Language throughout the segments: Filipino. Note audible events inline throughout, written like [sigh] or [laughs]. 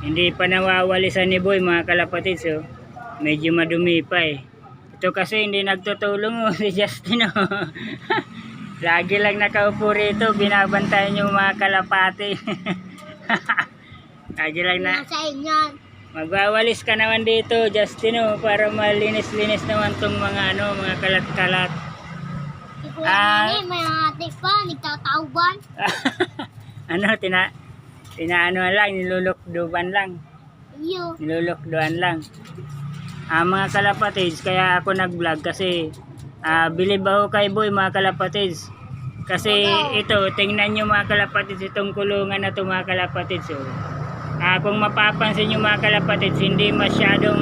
Hindi pa nawawalisan ni Boy mga kalapatids oh. Medyo madumi pa eh. Ito kasi hindi nagtutulong oh, [laughs] si Justin oh. [laughs] Lagi lang nakaupo rito, binabantayan yung mga kalapati. [laughs] Lagi lang na, magwawalis ka naman dito, Justin oh, para malinis-linis naman tong mga ano, mga kalat-kalat. Ah. ah. may ate pa, nagtatauban. ano, tina, tinaano lang, nilulukduban lang. Iyo. nilulukduan lang. Ah, mga kalapatids, kaya ako nag-vlog kasi ah, bilib ako kay Boy mga kalapatids. Kasi ito, tingnan nyo mga kalapatids, itong kulungan na to mga kalapatids. Oh. Ah, kung mapapansin nyo mga kalapatids, hindi masyadong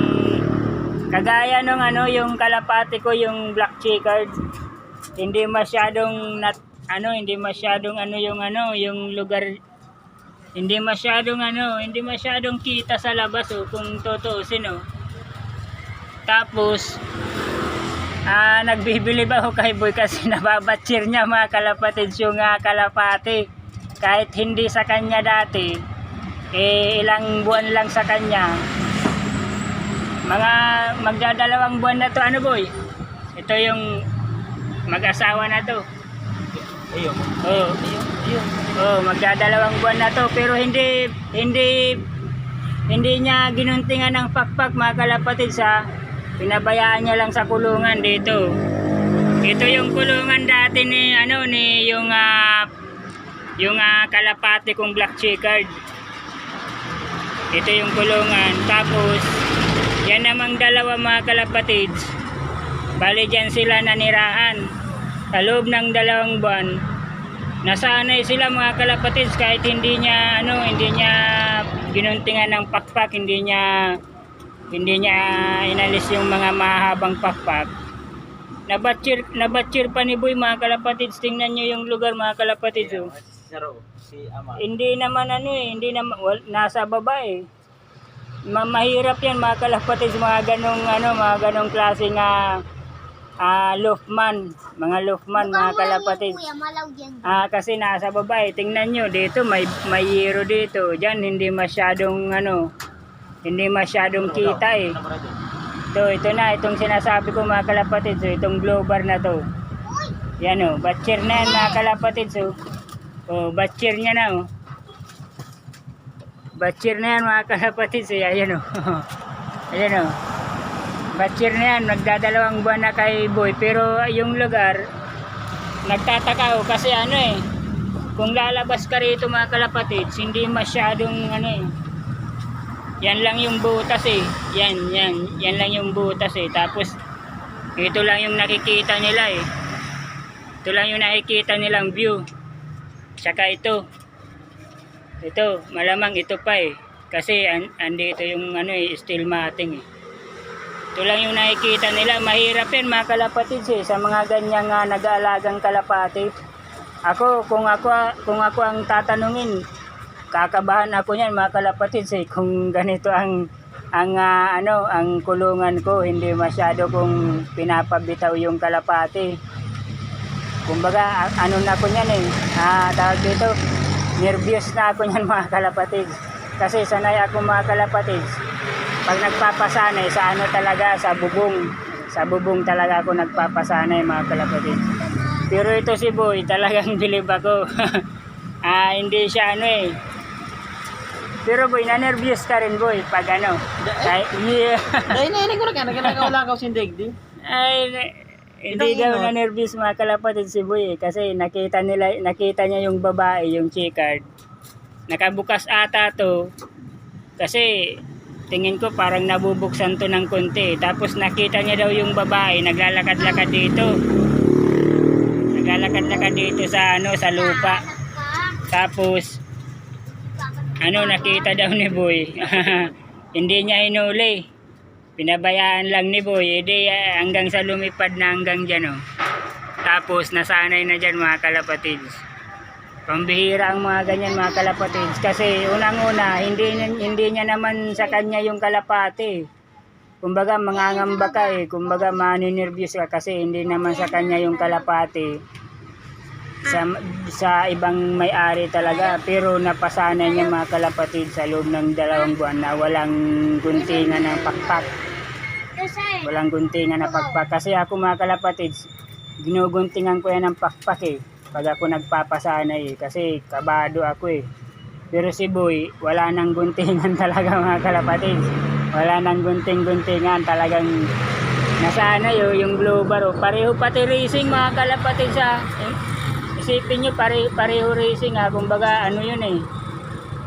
kagaya nung ano, yung kalapati ko, yung black checkered. Hindi masyadong nat, ano, hindi masyadong ano yung ano, yung lugar hindi masyadong ano, hindi masyadong kita sa labas oh, kung tutuusin oh. Tapos, ah, nagbibilib ako kay Boy kasi [laughs] nababatsir niya mga kalapatids yung ah, kalapati. Kahit hindi sa kanya dati, eh ilang buwan lang sa kanya. Mga magdadalawang buwan na to ano boy? Ito yung mag-asawa na to. Ayun. Oh. Oh, magdadalawang buwan na to pero hindi hindi hindi niya ginuntingan ng pakpak mga kalapatid sa pinabayaan niya lang sa kulungan dito. Ito yung kulungan dati ni ano ni yung ah, yung ah, kalapati kong black checkered. Ito yung kulungan. Tapos yan namang dalawa mga kalapatids. Bali dyan sila nanirahan. Sa loob ng dalawang buwan, nasanay sila mga kalapatids kahit hindi niya ano hindi niya ginuntingan ng pakpak hindi niya hindi niya inalis yung mga mahabang pakpak nabatsir nabatsir pa ni Boy mga kalapatids tingnan niyo yung lugar mga kalapatids oh. Si Ama. hindi naman ano eh hindi naman wal, nasa baba eh Ma- mahirap yan mga kalapatids mga ganong ano mga ganong klase nga ah loofman mga loofman mga yan. Ah, kasi nasa baba eh. Tingnan nyo, dito may may yero dito. Diyan hindi masyadong ano, hindi masyadong kita eh. Ito, ito na, itong sinasabi ko mga kalapatid. So, itong global na to. Yan oh, batcher na yan mga kalapatid. So, oh, batcher niya na oh. Batcher na yan mga kalapatid. So, ayan oh. [laughs] ayan oh. Batcher na yan, nagdadalawang buwan na kay Boy. Pero yung lugar, nagtataka ako kasi ano eh kung lalabas ka rito mga kalapatids hindi masyadong ano eh. Yan lang yung butas eh. Yan yan yan lang yung butas eh. Tapos ito lang yung nakikita nila eh. Ito lang yung nakikita nilang view. Tsaka ito. Ito malamang ito pa eh. Kasi an andito yung ano eh steel matting eh ito lang yung nakikita nila. Mahirap yan mga kalapatids eh. Sa mga ganyang uh, nag-aalagang kalapati. Ako, kung ako, kung ako ang tatanungin, kakabahan ako niyan mga kalapatids eh. Kung ganito ang ang ah, ano ang kulungan ko hindi masyado kung pinapabitaw yung kalapati kumbaga ano na ako niyan eh ah, tawag dito nervyos na ako niyan [laughs] mga kalapatids kasi sanay ako mga kalapatids pag nagpapasanay sa ano talaga sa bubong. Sa bubong talaga ako nagpapasanay mga kalapatids pero ito si boy talagang [laughs] bilib ako. [laughs] Ah hindi siya ano eh. Pero boy na-nervous ka rin boy pag ano. Ay, [laughs] yeah. Dahil na ko na ka, nagkakawala ka sindig di. ay na- hindi daw inot. na-nervous mga kalapatid si boy eh, kasi nakita nila nakita niya yung babae yung checkered nakabukas ata to. Kasi tingin ko parang nabubuksan to ng konti. Tapos nakita niya daw yung babae naglalakad-lakad dito. Naglalakad-lakad dito sa ano sa lupa. Tapos ano nakita daw ni boy. [laughs] Hindi niya hinuli. Pinabayaan lang ni boy. Edi ah, hanggang sa lumipad na hanggang dyan oh. tapos nasanay na dyan mga kalapatids pambihira ang mga ganyan mga kalapatids. Kasi unang-una hindi hindi niya naman sa kanya yung kalapati. Kumbaga mangangamba ka eh. Kumbaga maninervyos ka kasi hindi naman sa kanya yung kalapati. Sa sa ibang may-ari talaga. Pero napasanay niya mga kalapatid sa loob ng dalawang buwan na walang guntingan ng pakpak. Walang guntingan na pakpak. Kasi ako mga kalapatid ginuguntingan ko yan ng pakpak eh pag ako nagpapasanay eh kasi kabado ako eh. Pero si Boy wala nang guntingan [laughs] talaga mga kalapatid. Wala nang gunting-guntingan talagang nasanay oh, yung blue bar oh. pareho pati racing mga kalapatid sa eh, isipin nyo pare, pareho racing ha kumbaga ano yun eh.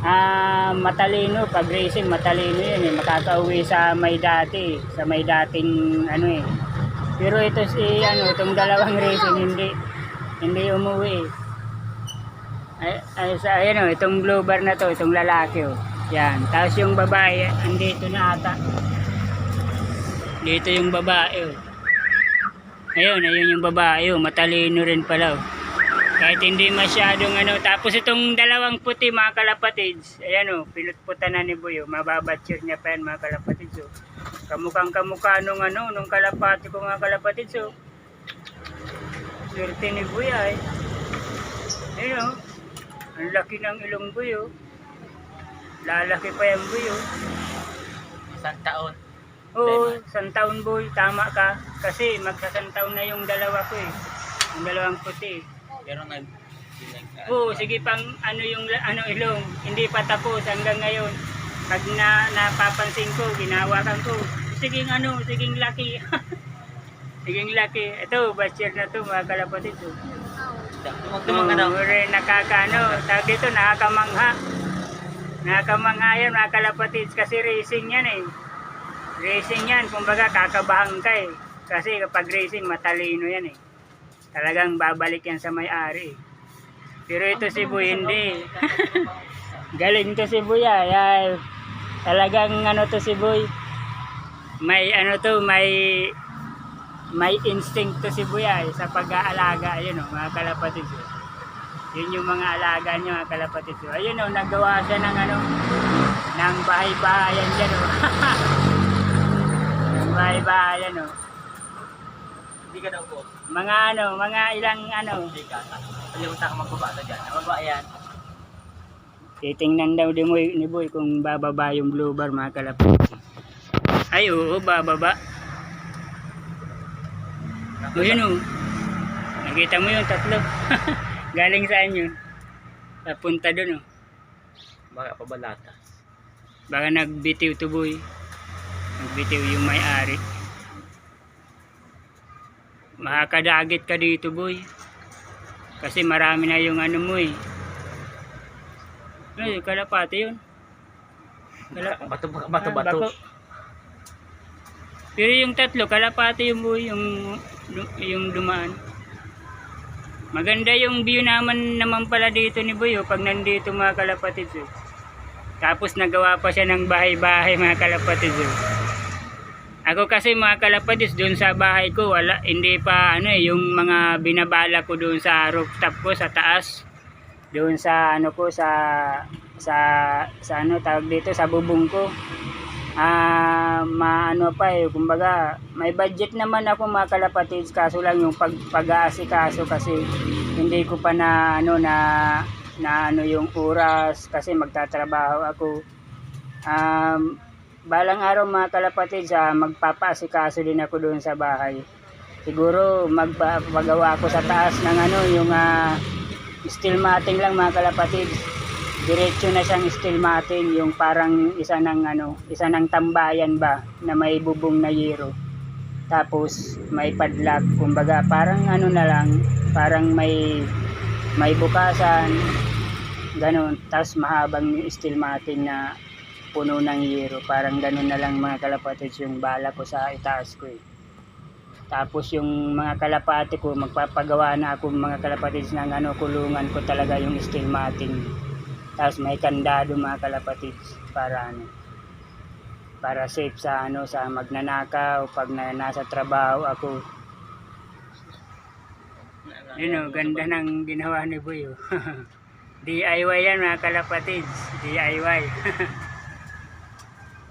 Ah matalino pag racing matalino yun eh. Makakauwi sa may dati sa may dating ano eh. Pero ito si ano itong dalawang racing hindi hindi umuwi ay, ay sa ayan oh, itong blue bar na to itong lalaki oh yan tapos yung babae andito na ata dito yung babae oh ayun ayun yung babae oh matalino rin pala oh kahit hindi masyadong ano. Tapos itong dalawang puti mga kalapatids. Ayan o, pinutputan na ni Boy o. Niya pa yan mga kalapatids o. Kamukhang kamukha nung ano, nung kalapati ko mga kalapatids o. Swerte ni Boy ay. Ayun o. Ang laki ng ilong Boy o. Lalaki pa yan Boy o. Isang taon. Oo, santaon Boy. Tama ka. Kasi magsasantaon na yung dalawa ko eh. Yung dalawang puti eh. Pero nag... nag Oo, sige pang ano yung ano ilong, hindi pa tapos hanggang ngayon. Pag na napapansin ko, ginawakan ko. Siging ano, siging laki. [laughs] siging laki. Ito, basher na to mga kalapatid. Oh. Tumang ka rin nakakaano, tawag dito, nakakamangha. Nakakamangha yan mga kalapatid kasi racing yan eh. Racing yan, kumbaga kakabahan ka eh. Kasi kapag racing, matalino yan eh. Talagang babalik yan sa may-ari. Pero ito si Boy hindi. [laughs] Galing to si Boy ah. Ay, talagang ano to si Boy. May ano to, may may instinct to si Boy ah, sa pag-aalaga. Ayun o, mga kalapatid. oh. Yun yung mga alaga niya, mga kalapatid. oh. Ayun o, nagawa siya ng ano, ng bahay-bahayan dyan o. ng [laughs] bahay-bahayan o. Hindi ka daw po. Mga ano, mga ilang ano, Hindi ka. Kalimutan ka magbaba na dyan. Mababa yan. Titingnan daw ni Boy, ni Boy kung bababa yung blue bar mga kalapatid. Ay oo, bababa. O yun o. Nakita mo yung tatlo. [laughs] Galing saan yun? Papunta dun o. Baka pabalata. Baka nagbitiw to boy. Nagbitiw yung may-ari. Makakadagit ka dito boy. Kasi marami na yung ano mo eh. Ay, kalapate yun. Kalap- Bato, bato, Ah, bato. bato. Pero yung tatlo, kalapate yung boy, yung, yung dumaan. Maganda yung view naman naman pala dito ni Boy, oh, pag nandito mga kalapatid. Oh. Tapos nagawa pa siya ng bahay-bahay mga kalapatid. Oh. Ako kasi mga kalapatid, doon sa bahay ko, wala, hindi pa ano eh, yung mga binabala ko doon sa rooftop ko, sa taas. Doon sa ano ko, sa, sa, sa ano, tawag dito, sa bubong ko ah maano pa eh kumbaga may budget naman ako mga kalapatids kaso lang yung pag pag-aasikaso kasi hindi ko pa na ano na na ano yung oras kasi magtatrabaho ako. Um, balang araw mga kalapatids ah, magpapaasikaso din ako doon sa bahay. Siguro magpagawa ako sa taas ng ano yung ah, steel matting lang mga kalapatids diretso na siyang steel matting yung parang isa ng ano isa ng tambayan ba na may bubong na yero. Tapos may padlock. Kumbaga parang ano na lang parang may may bukasan ganun. Tapos mahabang steel matting na puno ng yero. Parang ganun na lang mga kalapatids yung bala ko sa itaas ko eh. Tapos yung mga kalapati ko magpapagawa na ako mga kalapatids ng ano kulungan ko talaga yung steel matting tapos may kandado mga kalapatids para ano para safe sa ano sa magnanakaw. Pag na, nasa trabaho ako yun o ganda ng ginawa ni Boy oh. DIY yan mga kalapatids [laughs] DIY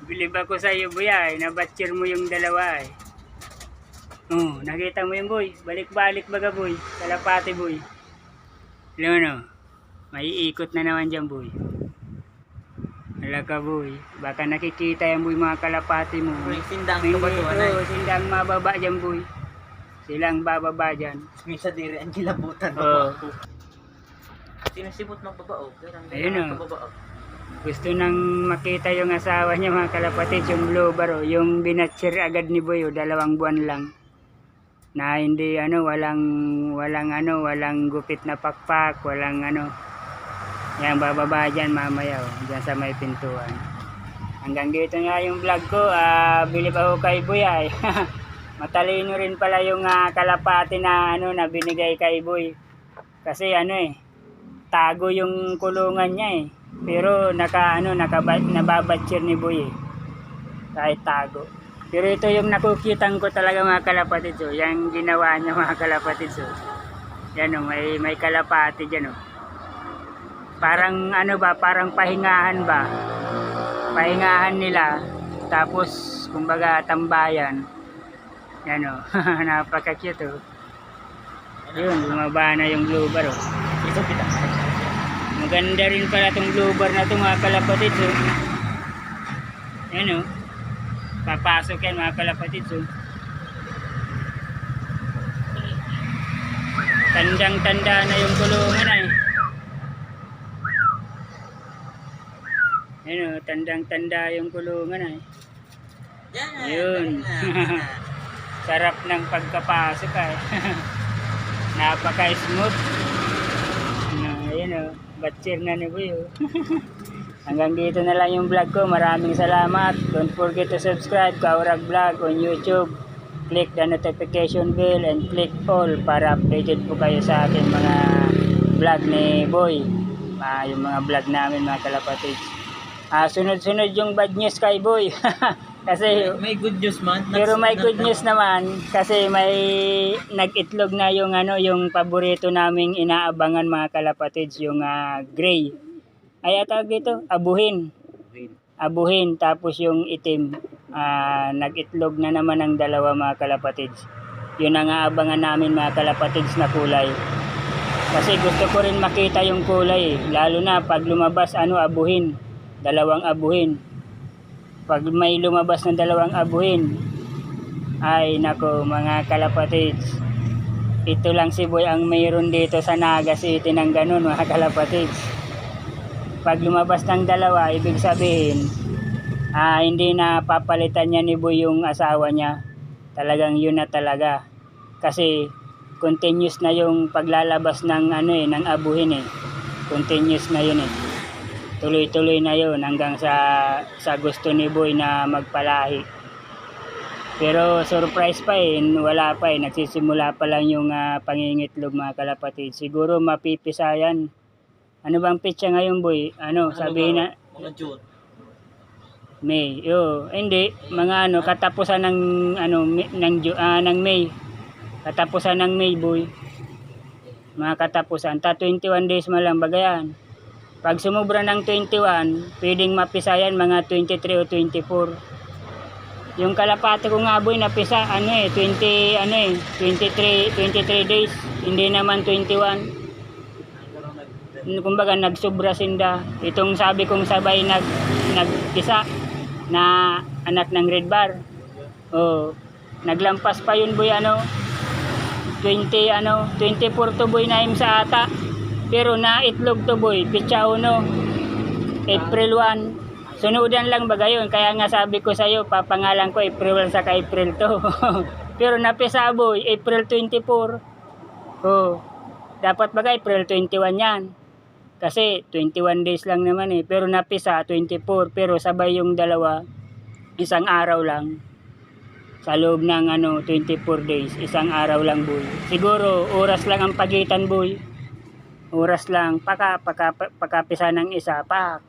bilib ako sa iyo Boy ay nabatsir mo yung dalawa ay oh nakita mo yung Boy. Balik-balik baga Boy. Kalapati Boy. Alam mo no? May ikot na naman dyan, boy. Wala ka, boy. Baka nakikita yan, boy, mga kalapati mo. Yung sindang ko ba ito? Anay? oo, sindang mababa dyan, boy. Silang bababa dyan. Minsan diri ang kilabutan. Oo. Sinusibot magbabaog. Ayun, oh. Magbabaog. Gusto nang makita yung asawa niya, mga kalapatid, yung blue yung binatsir agad ni Boy, oh, dalawang buwan lang. Na hindi, ano, walang, walang, ano, walang gupit na pakpak, walang, ano, yan, bababa dyan mamaya, oh, dyan sa may pintuan. Hanggang dito nga yung vlog ko, ah, bilib ako kay Boy, ay. [laughs] Matalino rin pala yung ah, kalapati na, ano, na binigay kay Boy. Kasi, ano eh, tago yung kulungan niya eh. Pero naka ano naka nababatsir ni Boy eh. Kahit tago. Pero ito yung nakukitan ko talaga mga kalapatid so. Yung ginawa niya [laughs] mga kalapatid so. Yan o, may, may kalapati dyan o. Parang ano ba, parang pahingahan ba? Pahingahan nila. Tapos, kumbaga, tambayan. Yan o, [laughs] napaka-cute o. Ayun, bumaba na yung blue bar o. Ito kita. Maganda rin pala itong blue bar na ito mga kalapatid. So. Yan o. Papasok yan mga kalapatid. So. Tandang-tanda na yung kulungan ay. Yan o, tandang-tanda yung kulungan ay. Yan. Ayun. [laughs] Sarap ng pagkapasok ay. [laughs] Napaka-smooth. Na, ayun o, batcher na ni Boy o. [laughs] Hanggang dito na lang yung vlog ko. Maraming salamat. Don't forget to subscribe Kaurag Vlog on YouTube. Click the notification bell and click all para updated po kayo sa ating mga vlog ni Boy. Ah, yung mga vlog namin mga kalapatids. Ah, sunod-sunod yung bad news kay Boy. [laughs] Kasi May good news man. pero may good news naman kasi may nag-itlog na yung ano yung paborito naming inaabangan mga kalapatids yung ah, gray. Ay tawag dito, abuhin. Abuhin tapos yung itim. Ah, nag-itlog na naman ang dalawa mga kalapatids. Yun ang aabangan namin mga kalapatids na kulay. Kasi gusto ko rin makita yung kulay eh. Lalo na pag lumabas ano abuhin. Dalawang abuhin. Pag may lumabas ng dalawang abuhin ay nako mga kalapatids ito lang si Boy ang mayroon dito sa Naga City ng ganun mga kalapatids pag lumabas ng dalawa ibig sabihin ah, hindi na papalitan niya ni Boy yung asawa niya. Talagang yun na talaga. Kasi continuous na yung paglalabas ng ano eh ng abuhin eh. Continuous na yun eh tuloy-tuloy na yun hanggang sa sa gusto ni Boy na magpalahi. Pero surprise pa eh, wala pa eh, nagsisimula pa lang yung ah, pangingitlog mga kalapatid. Siguro mapipisa yan. Ano bang pitsa ngayon Boy? Ano, sabihin na Mga June. May. Yo, hindi mga ano katapusan ng ano ng ah, ng May. Katapusan ng May Boy. Mga katapusan, ta 21 days man lang bagayan. Pag sumubra ng 21, pwedeng mapisa yan mga 23 o 24. Yung kalapate ko nga boy napisa ano eh 20 ano eh 23 23 days, hindi naman 21. Kumbaga nagsubra sinda. Itong sabi kong sabay nag nagpisa na anak ng red bar. Oh, naglampas pa yun boy ano 20 ano 24 to boy na sa ata. Pero na itlog to boy, pitsa uno. April 1. Sunudan lang ba gayon? Kaya nga sabi ko sa'yo, papangalan ko April 1 sa April 2. [laughs] Pero napisa boy, April 24. Oh, dapat baga April 21 yan. Kasi 21 days lang naman eh. Pero napisa 24. Pero sabay yung dalawa, isang araw lang. Sa loob ng ano, 24 days. Isang araw lang boy. Siguro, oras lang ang pagitan boy oras lang paka paka pakapisa ng isa pa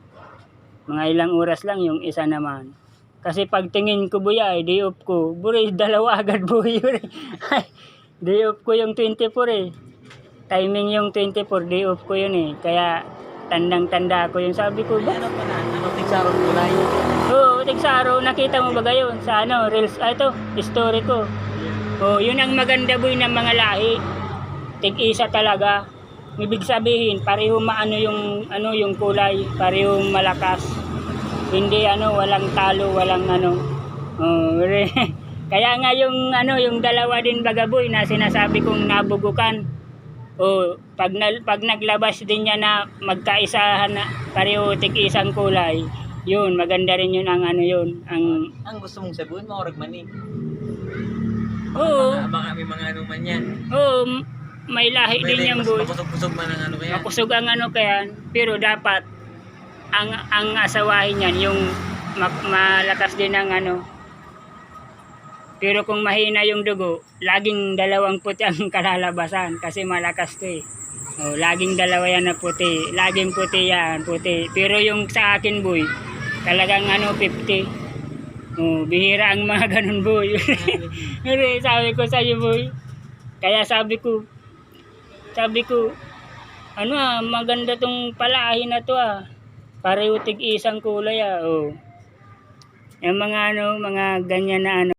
mga ilang oras lang yung isa naman kasi pagtingin ko boy ay day off ko buri [laughs] dalawa agad yun eh. Ay, day off ko yung 24 eh timing yung 24 day off ko yun eh kaya tandang tanda ko yung sabi ko ba Ano pa na? Ano tigsarong kulay? Oo, Tigsaro, nakita mo ba gayon sa ano, reels, ah ito, story ko. Oh, yun ang maganda boy ng mga lahi. Tig-isa talaga. Ibig sabihin pareho maano yung ano yung kulay, pareho malakas. Hindi ano, walang talo, walang ano. Oh, [laughs] kaya nga yung ano, yung dalawa din bagaboy na sinasabi kong nabugukan. Oh, pag na, pag naglabas din niya na magkaisahan na pareho tig isang kulay, yun maganda rin yun ang ano yun, ang Ang gusto mong sabihin, man eh. Oo. Baka, baka may mga ano man yan. oh, m- may lahi May din yung boy. makusog-kusog man ang ano kaya. Makusog ang ano kaya, pero dapat ang ang asawahin niyan yung ma- malakas din ang ano. Pero kung mahina yung dugo, laging dalawang puti ang [laughs] kalalabasan kasi malakas to eh. Oh, laging dalawa yan na puti. Laging puti yan, puti. Pero yung sa akin boy, talagang ano 50. Oh, bihira ang mga [laughs] ganun boy. Pero sabi ko sa iyo boy. Kaya sabi ko, sabi ko, ano ah, maganda tong palahin na to ah. Pareho tig isang kulay ah. Oh. Yung mga ano, mga ganyan na ano.